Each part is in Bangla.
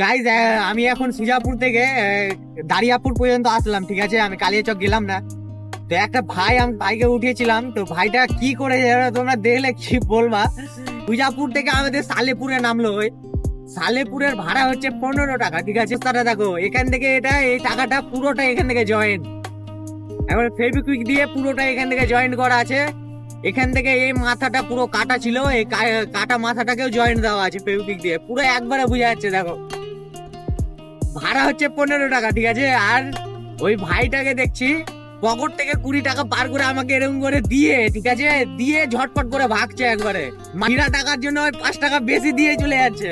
গাইজ আমি এখন সিজাপুর থেকে দারিয়াপুর পর্যন্ত আসলাম, ঠিক আছে? আমি কালিয়াচক গেলাম না। তো একটা ভাই আমি বাইকে উঠিয়েছিলাম, তো ভাইটা কি করে তোমরা দেখলে কি বলবা? সুজাপুর থেকে আমাদের সালেপুরে নামলো ওই। সালেপুরের ভাড়া হচ্ছে পনেরো টাকা, ঠিক আছে? তারা দেখো, এখান থেকে এটা, এই টাকাটা পুরোটা এখান থেকে জয়েন এবার ফেবিকুইক দিয়ে পুরোটা এখান থেকে জয়েন করা আছে। এখান থেকে এই মাথাটা পুরো কাটা ছিল, এই কাটা মাথাটাকেও জয়েন দেওয়া আছে ফেবিকুইক দিয়ে। পুরো একবারে বোঝা যাচ্ছে, দেখো। ভাড়া হচ্ছে পনেরো টাকা ঠিক আছে? আর ওই ভাইটাকে দেখছি পকেট থেকে কুড়ি টাকা পার করে আমাকে এরকম করে দিয়ে ঠিক আছে? দিয়ে ঝটপট করে ভাগছে একবারে। মাইরা টাকার জন্য ওই পাঁচ টাকা বেশি দিয়ে চলে যাচ্ছে।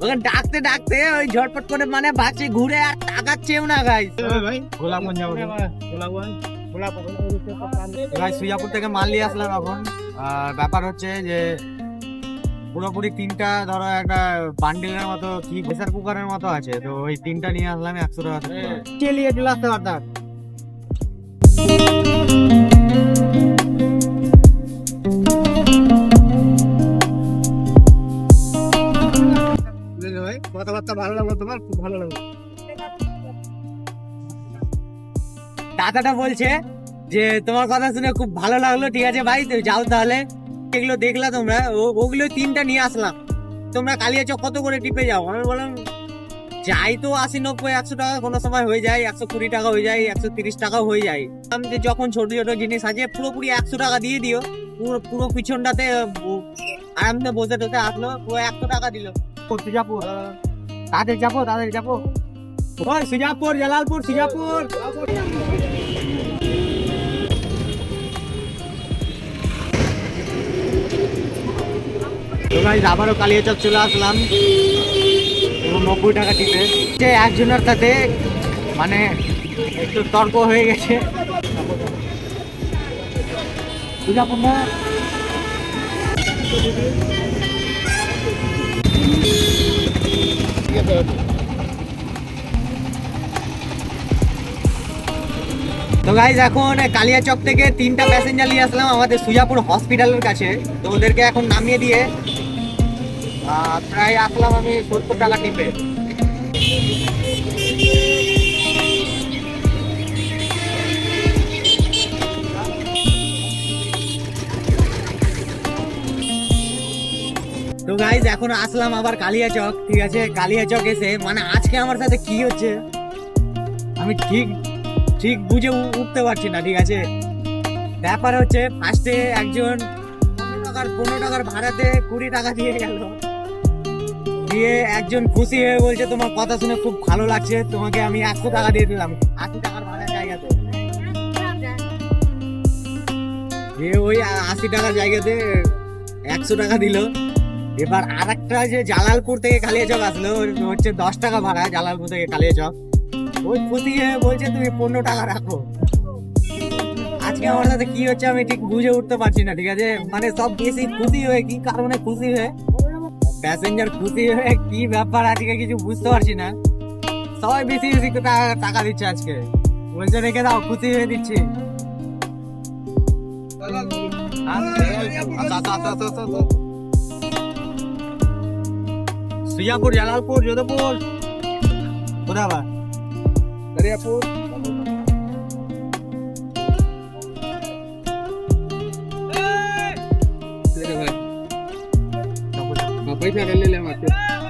ওখানে ডাকতে ডাকতে ওই ঝটপট করে মানে ভাগছে ঘুরে আর টাকাচ্ছেও না গাই গোলাপগঞ্জ যাব ভাই সুইয়াপুর থেকে মাল নিয়ে আসলাম এখন। আর ব্যাপার হচ্ছে যে পুরোপুরি তিনটা ধরো একটা বান্ডিলের মতো কি প্রেসার কুকারের মতো আছে তো ওই তিনটা নিয়ে আসলাম একশো টাকা চালিয়ে চলে আসতে পারতাম কথাবার্তা ভালো লাগল তোমার? খুব ভালো লাগল। দাদাটা বলছে যে তোমার কথা শুনে খুব ভালো লাগল ঠিক আছে ভাই তো যাও তাহলে। এগুলো দেখলা তোমরা ও- ওগুলো তিনটা নিয়ে আসলাম। তোমরা কালিয়াচ কত করে টিপে যাও? আমি বললাম যাই তো আশি নব্বই একশো টাকা কোনো সময় হয়ে যায় একশো কুড়ি টাকা হয়ে যায় একশো তিরিশ টাকাও হয়ে যায়। আমি যে যখন ছোট ছোট জিনিস আছে পুরোপুরি একশো টাকা দিয়ে দিও। পুরো পুরো পিছনটাতে আরামসে বসে টসে আসলো পুরো একশো টাকা দিল। করতে যাব তাদের যাব তাদের যাব। সিজাপুর জালালপুর সিজাপুর। ভাই আবারও কালিয়াচক চলে আসলাম। পুরো নব্বই টাকা টিপে। যে একজনের সাথে মানে একটু তর্ক হয়ে গেছে। তো গাইজ এখন কালিয়াচক থেকে তিনটা প্যাসেঞ্জার নিয়ে আসলাম আমাদের সুজাপুর হসপিটালের কাছে। তো ওদেরকে এখন নামিয়ে দিয়ে প্রায় আসলাম আমি সত্তর টাকা টিপে। তো গাইজ এখন আসলাম আবার কালিয়া চক, ঠিক আছে? কালিয়াচক এসে মানে আজকে আমার সাথে কি হচ্ছে? আমি ঠিক ঠিক বুঝে উঠতে পারছি না, ঠিক আছে? ব্যাপার হচ্ছে ফার্স্টে একজন পনেরো টাকার পনেরো টাকার ভাড়াতে কুড়ি টাকা দিয়ে গেল। দিয়ে একজন খুশি হয়ে বলছে, তোমার কথা শুনে খুব ভালো লাগছে, তোমাকে আমি একশো টাকা দিয়ে দিলাম। আশি টাকার ভাড়া জায়গাতে। দিয়ে ওই আশি টাকার জায়গাতে একশো টাকা দিল। এবার আর একটা যে জালালপুর থেকে কালিয়াচক আসলো হচ্ছে দশ টাকা ভাড়া জালালপুর থেকে কালিয়াচক। ওই খুশি হয়ে বলছে, তুমি পনেরো টাকা রাখো। আজকে আমার সাথে কি হচ্ছে আমি ঠিক বুঝে উঠতে পারছি না, ঠিক আছে? মানে সব বেশি খুশি হয়ে, কি কারণে খুশি হয়ে? প্যাসেঞ্জার খুশি হয়ে কি ব্যাপার আজকে কিছু বুঝতে পারছি না সবাই বেশি বেশি করে টাকা- টাকা দিচ্ছে আজকে বলছে রেখে দাও খুশি হয়ে দিচ্ছি আচ্ছা, আচ্ছা, আচ্ছা, আচ্ছা, আচ্ছা। সুজাপুর জালালপুর যোধপুর কোথায় আবার दरियापुर पैसा घाललेला वाटतो